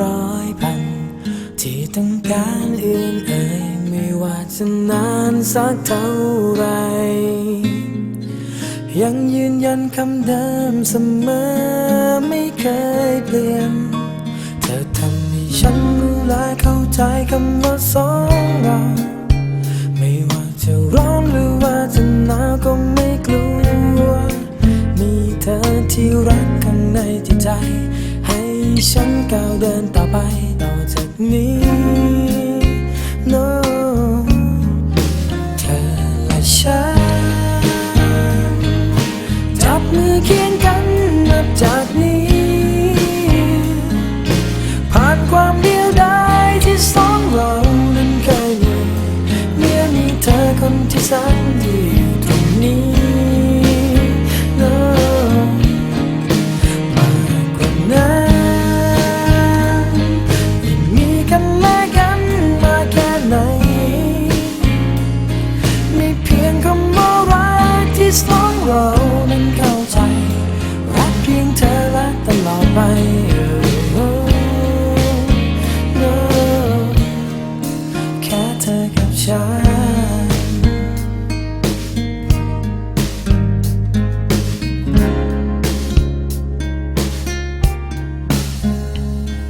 ร้อยพัน ที่ต้องการอื่นเอ่ยไม่ว่าจะนานสักเท่าไร ยังยืนยันคำเดิมเสมอไม่เคยเปลี่ยน เธอทำให้ฉันรู้และเข้าใจคำว่าสองเราไม่ว่าจะร้อนหรือว่าจะหนาวก็ไม่กลัว มีเธอที่รัก ที่ฉันก้าวเดินต่อไปต่อจากนี้ no เธอและฉัน ไป Oh, no แค่เธอกับฉัน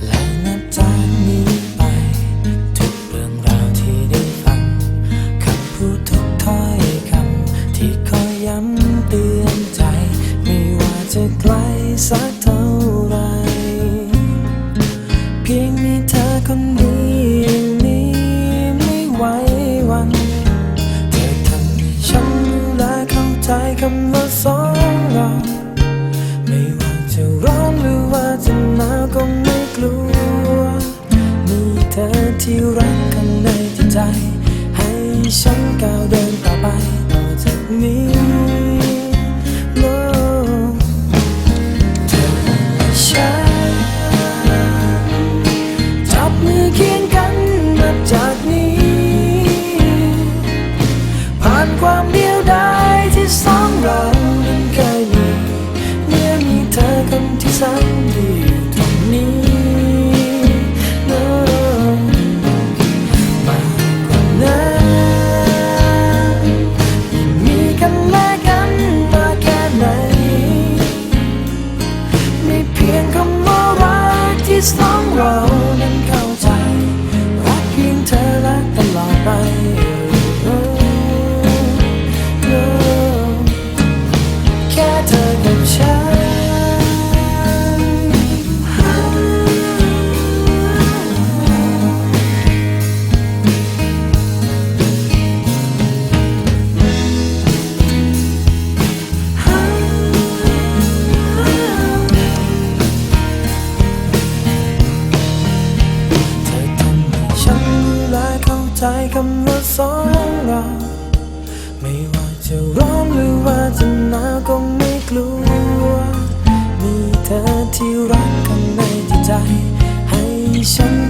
และนับจากนี้ไป ทุกเรื่องราวที่ได้ฟังคำพูดทุกถ้อยคำที่คอยย้ำเตือนใจ ไม่ว่าจะไกลสักเท่า วัน เธอทำให้ฉันรู้และเข้าใจคำว่าสองเรา ไม่ว่าจะร้อนหรือว่าจะหนาวก็ไม่กลัว มีเธอที่รักข้างในจิตใจ ให้ฉันก้าวเดิน คนที่แสนดีอยู่ตรงนี้มากกว่านั้นยังมีกันและกันมาแค่ไหนไม่เพียงคำว่ารักที่สอง กข้